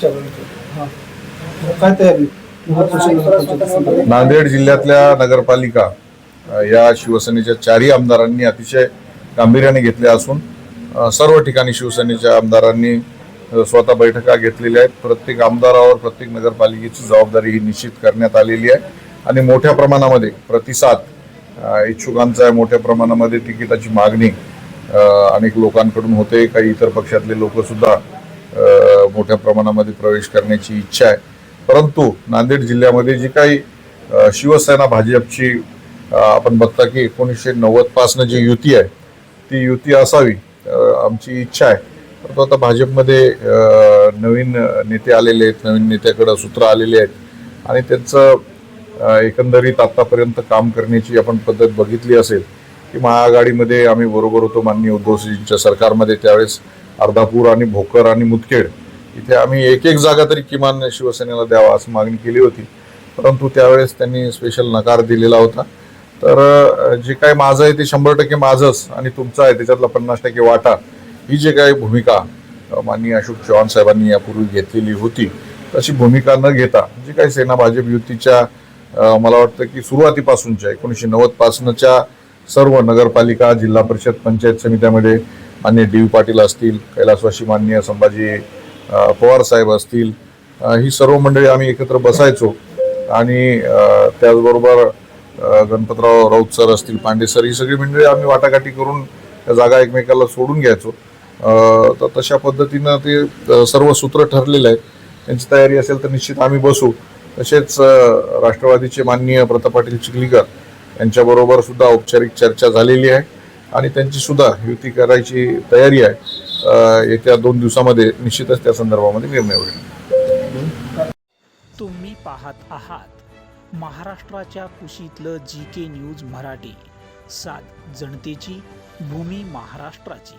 काय तयारी नांदेड जिल्ह्यातल्या नगरपालिका या शिवसेनेच्या चारही आमदारांनी अतिशय गांभीर्याने घेतल्या असून सर्व ठिकाणी शिवसेनेच्या आमदारांनी स्वतः बैठका घेतलेल्या आहेत. प्रत्येक आमदारावर प्रत्येक नगरपालिकेची जबाबदारी ही निश्चित करण्यात आलेली आहे. आणि मोठ्या प्रमाणामध्ये प्रतिसाद इच्छुकांचा आहे. मोठ्या प्रमाणामध्ये तिकिटाची मागणी अनेक लोकांकडून होते. काही इतर पक्षातले लोकसुद्धा मोठ्या प्रमाणामध्ये प्रवेश करण्याची इच्छा आहे. परंतु नांदेड जिल्ह्यामध्ये जी काही शिवसेना भाजपची आपण बघता की एकोणीसशे नव्वद पासनं जी युती आहे ती युती असावी आमची इच्छा आहे. परंतु आता भाजपमध्ये नवीन नेते आलेले आहेत नवीन नेत्याकडं सूत्र आलेले आहेत आणि त्यांचं एकंदरीत आत्तापर्यंत काम करण्याची आपण पद्धत बघितली असेल की महाआघाडीमध्ये आम्ही बरोबर होतो माननीय उद्धवजींच्या सरकारमध्ये त्यावेळेस अर्धापूर आणि भोकर आणि मुदखेड. इथे आम्ही एक एक जागा तरी किमान शिवसेनेला द्यावा असं मागणी केली होती. परंतु त्यावेळेस त्यांनी स्पेशल नकार दिलेला होता. तर जे काय माझं आहे ते शंभर टक्के माझंच आणि तुमचं आहे त्याच्यातला पन्नास टक्के वाटा. ही जे काही भूमिका माननीय अशोक चव्हाण साहेबांनी यापूर्वी घेतलेली होती तशी भूमिका न घेता जी काही सेना भाजप युतीच्या मला वाटतं की सुरुवातीपासूनच्या एकोणीसशे नव्वद पासूनच्या सर्व नगरपालिका जिल्हा परिषद पंचायत समित्यामध्ये मान्य डी व्ही पाटील असतील कैलासवाशी मान्य संभाजी पवार साहेब असतील ही सर्व मंडळी आम्ही एकत्र बसायचो. आणि त्याचबरोबर गणपतराव राऊत सर असतील पांडे सर ही सगळी मंडळी आम्ही वाटाघाटी करून त्या जागा एकमेकाला सोडून घ्यायचो. तर तशा पद्धतीनं ते सर्व सूत्र ठरलेलं आहे. त्यांची तयारी असेल तर निश्चित आम्ही बसू. तसेच राष्ट्रवादीचे माननीय प्रताप पाटील चिखलीकर यांच्याबरोबर सुद्धा औपचारिक चर्चा झालेली आहे. आणि त्यांची सुद्धा युती करायची तयारी आहे. येत्या दोन दिवसामध्ये निश्चितच त्या संदर्भामध्ये निर्णय होईल. तुम्ही पाहत आहात महाराष्ट्राच्या कुशीतलं जी के न्यूज मराठी. सात जनतेची भूमी महाराष्ट्राची.